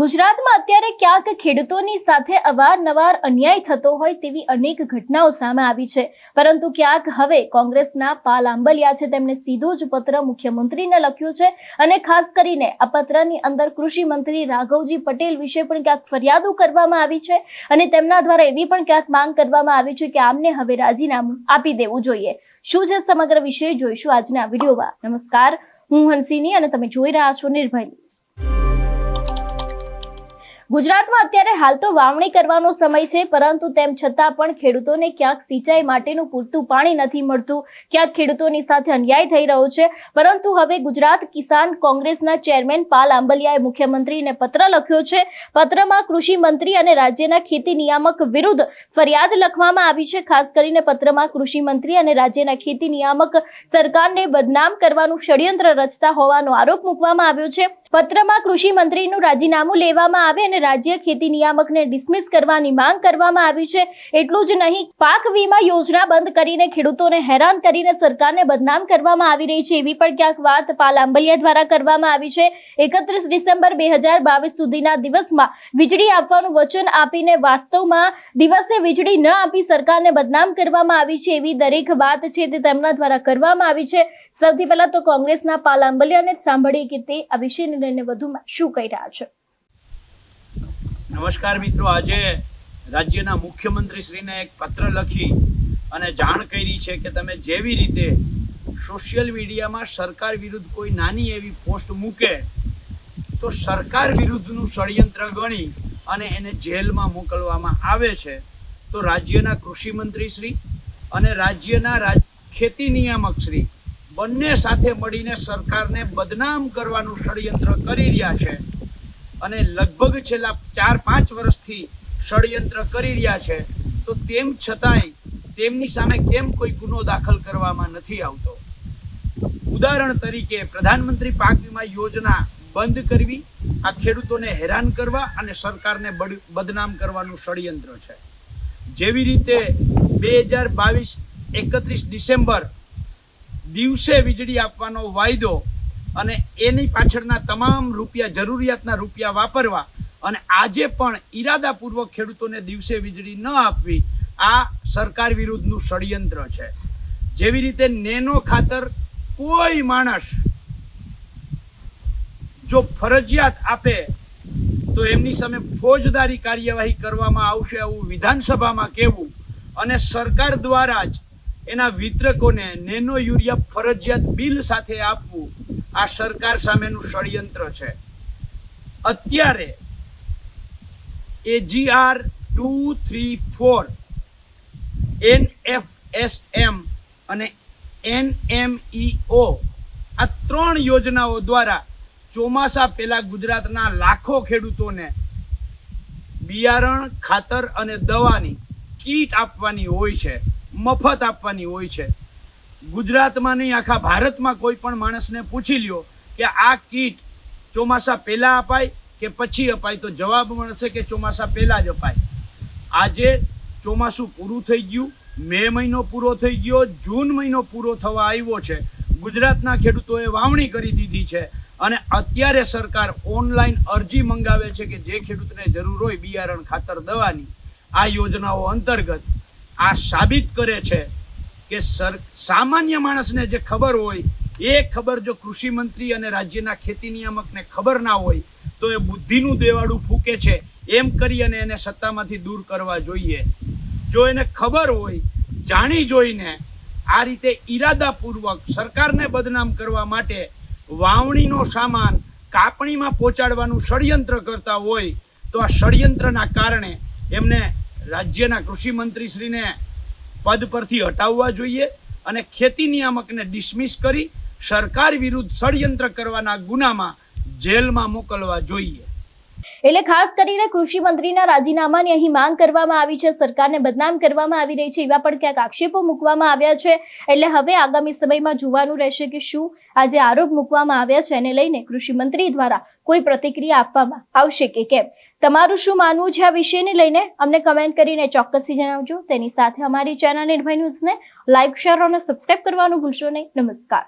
ગુજરાતમાં અત્યારે ક્યાંક ખેડૂતોની સાથે અવારનવાર અન્યાય થતો હોય તેવી અનેક ઘટનાઓ સામે આવી છે. પરંતુ ક્યાંક હવે કોંગ્રેસના પાલ આંબલિયા છે તેમણે સીધો જ પત્ર મુખ્યમંત્રીને લખ્યો છે અને ખાસ કરીને આ પત્રની અંદર કૃષિ મંત્રી રાઘવજી પટેલ વિશે પણ ક્યાંક ફરિયાદો કરવામાં આવી છે અને તેમના દ્વારા એવી પણ ક્યાંક માંગ કરવામાં આવી છે કે આમને હવે રાજીનામું આપી દેવું જોઈએ. શું છે સમગ્ર વિષય? જોઈશું આજના વિડીયોમાં. નમસ્કાર, હું હંસિની અને તમે જોઈ રહ્યા છો નિર્ભય ન્યૂઝ. ગુજરાતમાં અત્યારે હાલ તો વાવણી કરવાનો સમય છે, પરંતુ તેમ છતાં પણ ખેડૂતોને ક્યાંક સિંચાઈ માટેનું પૂરતું પાણી નથી મળતું. ક્યાંક ખેડૂતોની સાથે અન્યાય થઈ રહ્યો છે. પરંતુ હવે ગુજરાત કિસાન કોંગ્રેસના ચેરમેન પાલ આંબલિયાએ મુખ્યમંત્રીને પત્ર લખ્યો છે. પત્રમાં કૃષિ મંત્રી અને રાજ્યના ખેતી નિયામક વિરુદ્ધ ફરિયાદ લખવામાં આવી છે. ખાસ કરીને પત્રમાં કૃષિ મંત્રી અને રાજ્યના ખેતી નિયામક સરકારને બદનામ કરવાનું ષડયંત્ર રચતા હોવાનો આરોપ મૂકવામાં આવ્યો છે. પત્રમાં કૃષિ મંત્રીનું રાજીનામું લેવામાં આવે અને રાજ્ય ખેતી નિયામકને ડિસમિસ કરવાની માંગ કરવામાં આવી છે. એટલું જ નહીં, પાક વીમા યોજના બંધ કરીને ખેડૂતોને હેરાન કરીને સરકારને બદનામ કરવામાં આવી રહી છે. એવી પણ ક્યાંક વાત પાલ આંબલિયા દ્વારા કરવામાં આવી છે. એકત્રીસ ડિસેમ્બર બે હજાર બાવીસ સુધીના દિવસમાં વીજળી આપવાનું વચન આપીને વાસ્તવમાં દિવસે વીજળી ન આપી સરકારને બદનામ કરવામાં આવી છે. એવી દરેક વાત છે તે તેમના દ્વારા કરવામાં આવી છે. સૌથી પહેલા તો કોંગ્રેસના પાલ આંબલિયાને જ સાંભળીએ કે તે આ વિષયને લઈને વધુમાં શું કહી રહ્યા છે? નમસ્કાર મિત્રો, આજે રાજ્યના મુખ્યમંત્રીશ્રીને એક પત્ર લખી અને જાણ કરી છે કે તમે જેવી રીતે સોશિયલ મીડિયામાં સરકાર વિરુદ્ધ કોઈ નાની એવી પોસ્ટ મૂકે, તો સરકાર વિરુદ્ધનું ષડયંત્ર ગણી અને એને જેલમાં મોકલવામાં આવે છે, તો રાજ્યના કૃષિ મંત્રી શ્રી અને રાજ્યના રાજ ખેતી નિયામક શ્રી બંને સાથે મળીને સરકારને બદનામ કરવાનું ષડયંત્ર કરી રહ્યા છે અને લગભગ છેલ્લા ચાર, પાંચ વર્ષથી ષડયંત્ર કરી રહ્યા છે. તો તેમ છતાંય તેમની સામે કેમ કોઈ ગુનો દાખલ કરવામાં નથી આવતો? ઉદાહરણ તરીકે પ્રધાનમંત્રી પાક વીમા યોજના બંધ કરવી, આ ખેડૂતોને હેરાન કરવા અને સરકારને બદનામ કરવાનું ષડયંત્ર છે. જેવી રીતે બે હજાર બાવીસ એકત્રીસ ડિસેમ્બર દિવસે વીજળી આપવાનો વાયદો અને એની પાછળના તમામ રૂપિયા, જરૂરિયાતના રૂપિયા વાપરવા અને આજે પણ ઈરાદાપૂર્વક ખેડૂતોને દિવસે વીજળી ન આપવી, આ સરકાર વિરુદ્ધનું ષડયંત્ર છે. જેવી રીતે નેનો ખાતર કોઈ માણસ જો ફરજિયાત આપે, તો એમની સામે ફોજદારી કાર્યવાહી કરવામાં આવશે આવું વિધાનસભામાં કહેવું અને સરકાર દ્વારા જ એના વિતરકોને નેનો યુરિયા ફરજિયાત બિલ સાથે આપવું આ સરકાર સામેનું ષડયંત્ર છે. અત્યારે AGR two three four N F S M અને એન એમ ઓ આ ત્રણ યોજનાઓ દ્વારા ચોમાસા પહેલાં ગુજરાતના લાખો ખેડૂતોને બિયારણ, ખાતર અને દવાની કીટ આપવાની હોય છે. મફત આપવાની હોય છે. ગુજરાતમાં નહીં, આખા ભારતમાં કોઈ પણ માણસને પૂછી લ્યો કે આ કીટ ચોમાસા પહેલાં અપાય કે પછી અપાય? તો જવાબ મળશે કે ચોમાસા પહેલાં જ અપાય. આજે ચોમાસું પૂરું થઈ ગયું, મે મહિનો પૂરો થઈ ગયો, જૂન મહિનો પૂરો થવા આવ્યો છે. ગુજરાતના ખેડૂતોએ વાવણી કરી દીધી છે અને અત્યારે સરકાર ઓનલાઈન અરજી મંગાવે છે કે જે ખેડૂતને જરૂર હોય બિયારણ, ખાતર, દવાની. આ યોજનાઓ અંતર્ગત આ સાબિત કરે છે કે સર, સામાન્ય માણસને જે ખબર હોય, એ ખબર જો કૃષિ મંત્રી અને રાજ્યના ખેતી નિયામકને ખબર ના હોય, તો એ બુદ્ધિનું દેવાળું ફૂકે છે. એમ કરી અને એને સત્તામાંથી દૂર કરવા જોઈએ. જો એને ખબર હોય, જાણી જોઈને આ રીતે ઈરાદાપૂર્વક સરકારને બદનામ કરવા માટે વાવણીનો સામાન કાપણીમાં પહોંચાડવાનું ષડયંત્ર કરતા હોય, તો આ ષડયંત્રના કારણે એમને રાજ્યના કૃષિ મંત્રીશ્રીને પદ પરથી હટાવવા જોઈએ અને ખેતી નિયામકને ડિસમિસ કરી સરકાર વિરુદ્ધ ષડયંત્ર કરવાના ગુનામાં જેલમાં મોકલવા જોઈએ. એટલે ખાસ કરીને કૃષિ મંત્રીના રાજીનામાની અહીં માંગ કરવામાં આવી છે. સરકારને બદનામ કરવામાં આવી રહી છે. એવા પણ ક્યાંક આક્ષેપો મૂકવામાં આવ્યા છે. એટલે હવે આગામી સમયમાં જોવાનું રહેશે કે શું આ જે આરોપ મૂકવામાં આવ્યા છે. એને લઈને કૃષિ મંત્રી દ્વારા કોઈ પ્રતિક્રિયા આપવામાં આવશે કે કેમ? તમારું શું માનવું છે આ વિષયને લઈને? અમને કમેન્ટ કરીને ચોક્કસથી જણાવજો. તેની સાથે અમારી ચેનલ નિર્ભય ન્યૂઝને લાઇક શેર અને સબસ્ક્રાઇબ કરવાનું ભૂલશો નહીં. નમસ્કાર.